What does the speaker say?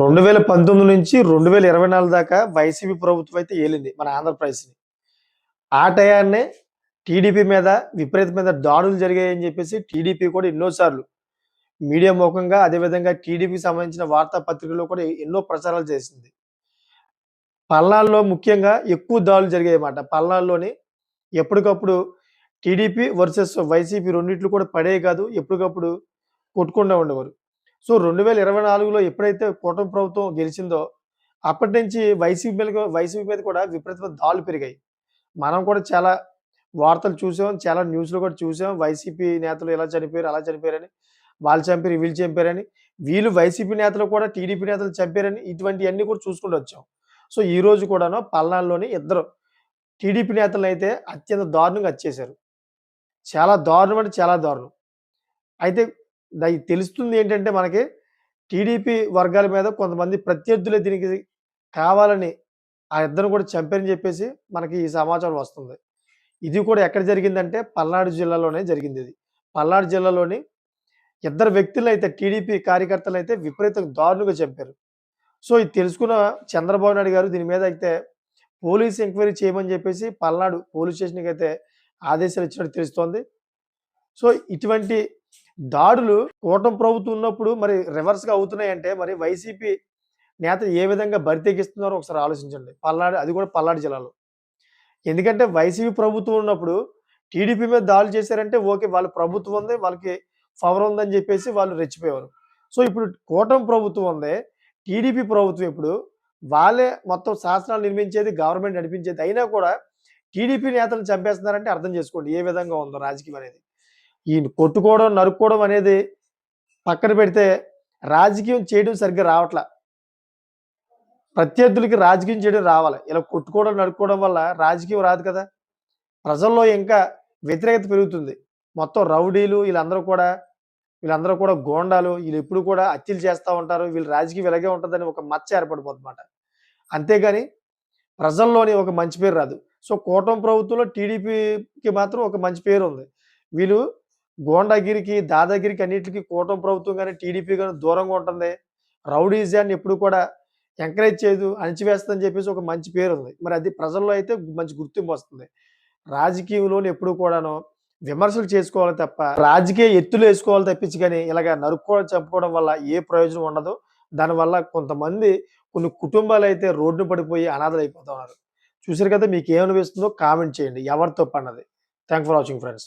రెండు వేల పంతొమ్మిది నుంచి రెండు వేల ఇరవై నాలుగు దాకా వైసీపీ ప్రభుత్వం అయితే ఏలింది మన ఆంధ్రప్రదేశ్ని. ఆ టయాన్నే టీడీపీ మీద విపరీత మీద దాడులు జరిగాయని చెప్పేసి టీడీపీ కూడా ఎన్నోసార్లు మీడియా ముఖంగా అదేవిధంగా టీడీపీకి సంబంధించిన వార్తాపత్రికల్లో కూడా ఎన్నో ప్రచారాలు చేసింది. పల్నాల్లో ముఖ్యంగా ఎక్కువ దాడులు జరిగాయన్నమాట. అన్నమాట ఎప్పటికప్పుడు టీడీపీ వర్సెస్ వైసీపీ రెండింటిలో కూడా పడే కాదు ఎప్పటికప్పుడు కొట్టుకుండా ఉండేవారు. సో రెండు వేల ఇరవై నాలుగులో ఎప్పుడైతే కూటమి ప్రభుత్వం గెలిచిందో అప్పటి నుంచి వైసీపీ మీద వైసీపీ మీద కూడా విపరీతమైన దాడులు పెరిగాయి. మనం కూడా చాలా వార్తలు చూసాం చాలా న్యూస్లో కూడా చూసాం. వైసీపీ నేతలు ఇలా చనిపోయారు అలా చనిపోయారని వాళ్ళు చంపారు వీళ్ళు చంపారని వీళ్ళు వైసీపీ నేతలు కూడా టీడీపీ నేతలు చంపారని ఇటువంటివన్నీ కూడా చూసుకుంటూ వచ్చాం. సో ఈ రోజు కూడాను పల్నాడులోని ఇద్దరు టీడీపీ నేతలు అయితే అత్యంత దారుణంగా వచ్చేసారు చాలా దారుణం అంటే చాలా దారుణం. అయితే తెలుస్తుంది ఏంటంటే మనకి టీడీపీ వర్గాల మీద కొంతమంది ప్రత్యర్థులే దీనికి కావాలని ఆ ఇద్దరు కూడా చంపారని చెప్పేసి మనకి ఈ సమాచారం వస్తుంది. ఇది కూడా ఎక్కడ జరిగిందంటే పల్నాడు జిల్లాలోనే జరిగింది ఇది. పల్నాడు జిల్లాలోని ఇద్దరు వ్యక్తులు అయితే టీడీపీ కార్యకర్తలు అయితే విపరీతంగా దారుణంగా చంపారు. సో ఇది తెలుసుకున్న చంద్రబాబు నాయుడు గారు దీని మీద అయితే పోలీస్ ఎంక్వైరీ చేయమని చెప్పేసి పల్నాడు పోలీస్ స్టేషన్కి అయితే ఆదేశాలు ఇచ్చినట్టు తెలుస్తోంది. సో ఇటువంటి దాడులు కూటమి ప్రభుత్వం ఉన్నప్పుడు మరి రివర్స్గా అవుతున్నాయంటే మరి వైసీపీ నేత ఏ విధంగా బరితెగిస్తున్నారో ఒకసారి ఆలోచించండి. పల్నాడు అది కూడా పల్నాడు జిల్లాలో. ఎందుకంటే వైసీపీ ప్రభుత్వం ఉన్నప్పుడు టీడీపీ మీద దాడులు చేశారంటే ఓకే వాళ్ళ ప్రభుత్వం ఉంది వాళ్ళకి పవర్ ఉందని చెప్పేసి వాళ్ళు రెచ్చిపోయేవారు. సో ఇప్పుడు కూటమి ప్రభుత్వం ఉంది టీడీపీ ప్రభుత్వం ఇప్పుడు వాళ్ళే మొత్తం శాసనాలు నిర్మించేది గవర్నమెంట్ నడిపించేది అయినా కూడా టీడీపీ నేతలు చంపేస్తున్నారంటే అర్థం చేసుకోండి ఏ విధంగా ఉందో రాజకీయం అనేది. ఈ కొట్టుకోవడం నరుక్కోవడం అనేది పక్కన పెడితే రాజకీయం చేయడం సరిగ్గా రావట్లా. ప్రత్యర్థులకి రాజకీయం చేయడం రావాలి. ఇలా కొట్టుకోవడం నడుకోవడం వల్ల రాజకీయం రాదు కదా. ప్రజల్లో ఇంకా వ్యతిరేకత పెరుగుతుంది. మొత్తం రౌడీలు వీళ్ళందరూ కూడా వీళ్ళందరూ కూడా గోండాలు వీళ్ళు ఎప్పుడు కూడా హత్యలు చేస్తూ ఉంటారు. వీళ్ళు రాజకీయం ఇలాగే ఉంటుందని ఒక మచ్చ ఏర్పడిపోతుందన్నమాట అంతేగాని ప్రజల్లోని ఒక మంచి పేరు రాదు. సో కూటమి ప్రభుత్వంలో టీడీపీకి మాత్రం ఒక మంచి పేరు ఉంది. వీళ్ళు గోండాగిరికి దాదాగిరికి అన్నిటికీ కూటమి ప్రభుత్వం కానీ టీడీపీ కానీ దూరంగా ఉంటుంది. రౌడీజాన్ని ఎప్పుడు కూడా ఎంకరేజ్ చేయదు అణిచివేస్తుందని చెప్పేసి ఒక మంచి పేరు ఉంది. మరి అది ప్రజల్లో అయితే మంచి గుర్తింపు వస్తుంది. రాజకీయంలోని ఎప్పుడు కూడాను విమర్శలు చేసుకోవాలి తప్ప రాజకీయ ఎత్తులు వేసుకోవాలి తప్పించి కానీ ఇలాగ నరుక్కోవడం చంపుకోవడం వల్ల ఏ ప్రయోజనం ఉండదు. దానివల్ల కొంతమంది కొన్ని కుటుంబాలు అయితే రోడ్డు పడిపోయి అనాథలు అయిపోతున్నారు చూసారు కదా మీకు ఏమనిపిస్తుందో కామెంట్ చేయండి. ఎవరి తప్పు అన్నది థ్యాంక్ ఫర్ వాచింగ్ ఫ్రెండ్స్